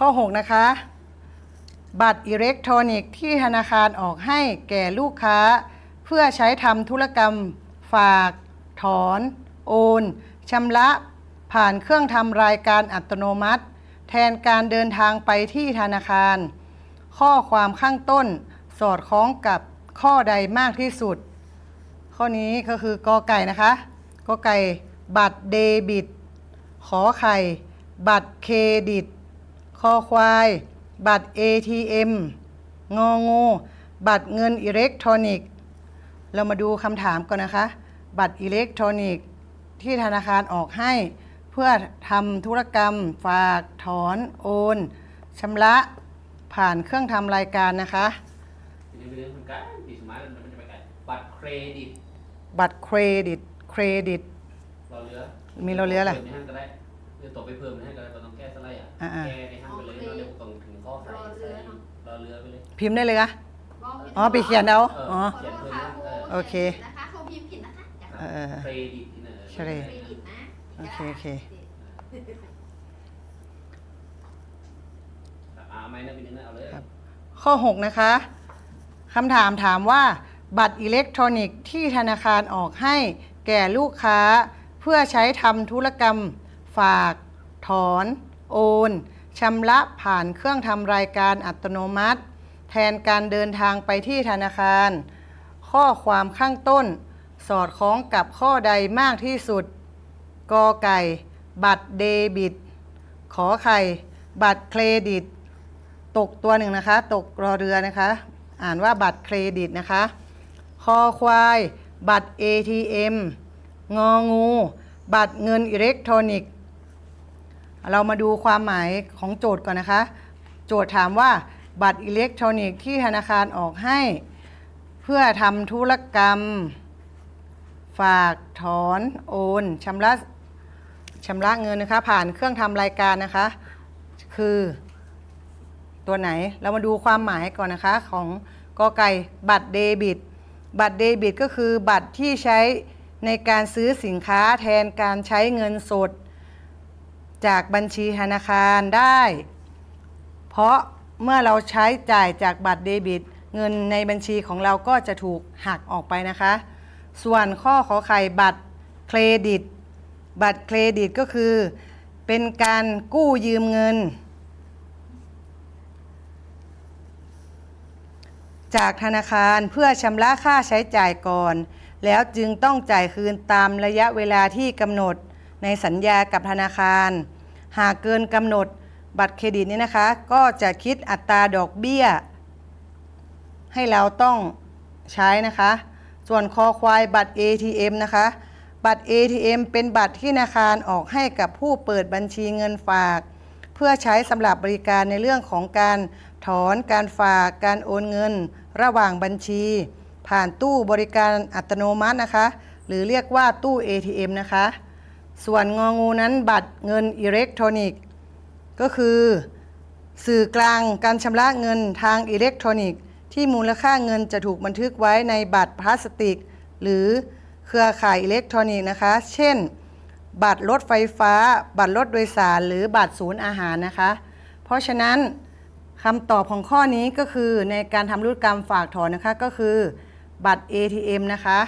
ข้อ 6 นะคะ บัตรอิเล็กทรอนิกส์ที่ธนาคารออกให้แก่ลูกค้า เพื่อใช้ทำธุรกรรม ฝาก ถอน โอนชำระ ผ่านเครื่องทำรายการอัตโนมัติ แทนการเดินทางไปที่ธนาคาร ข้อความข้างต้นสอดคล้องกับข้อใดมากที่สุด ข้อนี้ก็คือกอไก่นะคะกอไก่ บัตรเดบิต ขอไข่ บัตรเครดิต คอควาย บัตร ATM งองูบัตรเงินอิเล็กทรอนิกส์ เรามาดูคำถามก่อนนะคะ บัตรอิเล็กทรอนิกส์ ที่ธนาคารออกให้ เพื่อทำธุรกรรม ฝากถอนโอนชำระผ่านเครื่องทำรายการนะคะทีนี้เรื่องคุณกันปีสมาร์ทมันจะไปไกลบัตรเครดิต บัตรเครดิต เครดิต เราเรือมีเราเรืออะไรพิ่มในห้างก็ได้เรือตกไปเพิ่มในห้างก็ได้เราต้องแก้สไลด์อะอ่าๆแก้ใน ดี๋ยวต้องถึงข้อใส่ใส่เราเรือไปเลย พิมพ์ได้เลยคะอ๋อไปเขียนเอาเอออ๋อเขียนเพิ่มนะเออโอเค นะคะเขาพิมพ์ผิดนะคะอย่าเออ เครดิตที่ไหนเคร เครดิตนะโอเคโอเค อ่าไม่นะปีนึงนะเอาเลย ครับ ข้อ 6 นะคะคำถามถามว่า บัตรอิเล็กทรอนิกส์ที่ธนาคารออกให้แก่ลูกค้า เพื่อใช้ทำธุรกรรม ฝาก ถอน โอน ชำระผ่านเครื่องทำรายการอัตโนมัติ แทนการเดินทางไปที่ธนาคาร ข้อความข้างต้น สอดคล้องกับข้อใดมากที่สุด กอไก่ บัตรเดบิต ขอไข่ บัตรเครดิต ตกตัวหนึ่งนะคะ ตกรอเรือนะคะ อ่านว่าบัตรเครดิตนะคะคอควาย บัตร ATM งองู บัตรเงินอิเล็กทรอนิกส์ เรามาดูความหมายของโจทย์ก่อนนะคะ โจทย์ถามว่าบัตรอิเล็กทรอนิกส์ที่ธนาคารออกให้ เพื่อทำธุรกรรม ฝากถอนโอนชำระชำระเงินนะคะ ผ่านเครื่องทำรายการนะคะ คือตัวไหนเรามาดูความหมายก่อนนะคะของกอไก่บัตรเดบิต บัตรเดบิตก็คือบัตรที่ใช้ในการซื้อสินค้าแทนการใช้เงินสด จากบัญชีธนาคารได้ เพราะเมื่อเราใช้จ่ายจากบัตรเดบิต เงินในบัญชีของเราก็จะถูกหักออกไปนะคะ ส่วนข้อขอไข่บัตรเครดิต บัตรเครดิตก็คือ เป็นการกู้ยืมเงิน จากธนาคารเพื่อชำระค่าใช้จ่ายก่อน แล้วจึงต้องจ่ายคืนตามระยะเวลาที่กำหนดในสัญญากับธนาคาร หากเกินกำหนดบัตรเครดิตนี้นะคะ ก็จะคิดอัตราดอกเบี้ย ให้เราต้องใช้นะคะ ส่วนคอควายบัตร ATM นะคะ บัตร ATM เป็นบัตรที่ธนาคารออกให้กับผู้เปิดบัญชีเงินฝาก เพื่อใช้สำหรับบริการในเรื่องของการถอนการฝากการโอนเงิน ระหว่างบัญชี ผ่านตู้บริการอัตโนมัตินะคะ หรือเรียกว่าตู้ ATM นะคะ ส่วนงองูนั้นบัตรเงินอิเล็กทรอนิกส์ ก็คือ สื่อกลางการชำระเงินทางอิเล็กทรอนิกส์ ที่มูลค่าเงินจะถูกบันทึกไว้ในบัตรพลาสติก หรือเครือข่ายอิเล็กทรอนิกส์นะคะ เช่น บัตรรถไฟฟ้า บัตรรถโดยสาร หรือบัตรศูนย์อาหารนะคะ เพราะฉะนั้นคำตอบของข้อนี้ก็คือในการทำธุรกรรมฝากถอนนะคะก็คือ บัตร ATM นะคะ